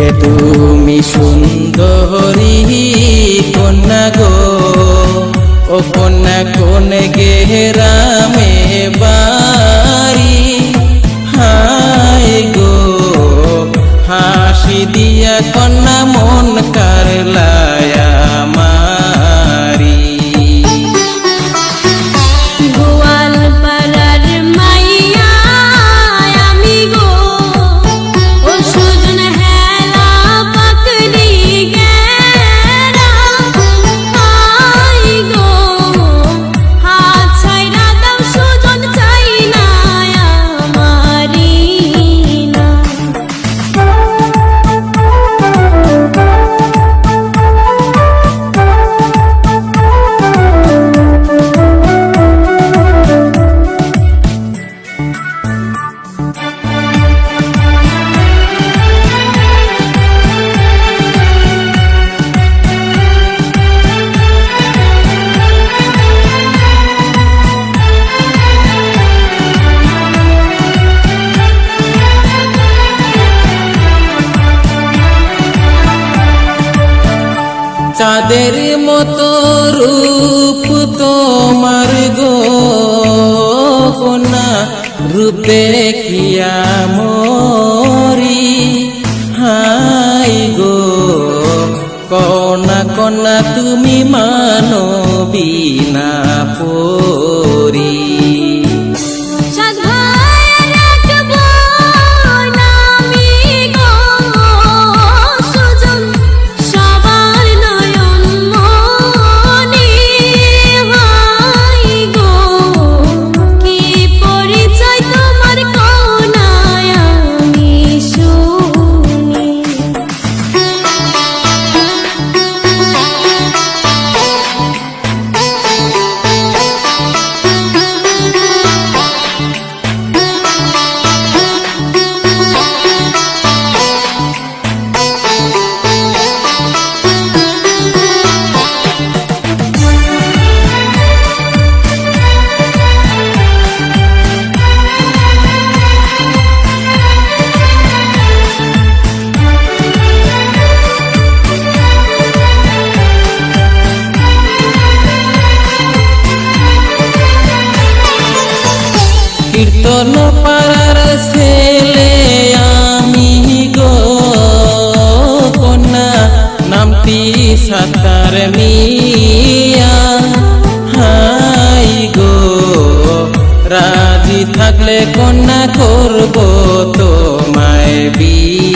কে তুমি সুন্দরী কন্যা গো? ও কন্যা কোন গেহরামে বাড়ি? হায় গো, হাসি দিয়া কন্যা মন কারলায়া চাঁদের মতো রূপ তোমার গো। কন্যা, রূপে কিয়া মরি। হাই গো, কন্যা কন্যা, তুমি মানবী না পরি। কীর্তন পাড়ার ছেলে আমি গো। কন্যা, নামটি সাতার মিয়া। হাই গো, রাজি থাকলে কন্যা করব তোমায় বিয়া।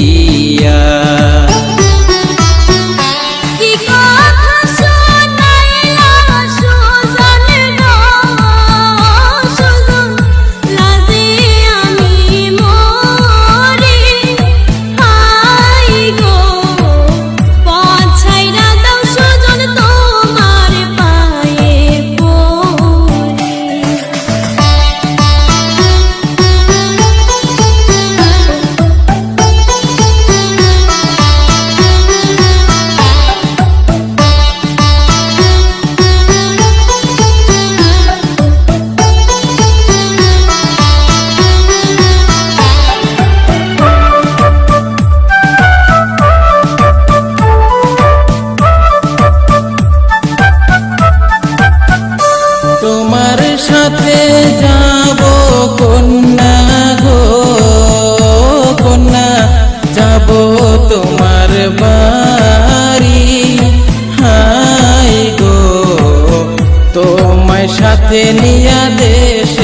তোমার বাড়ি। হাই গো তোমায় সাথে নিয়া দেশে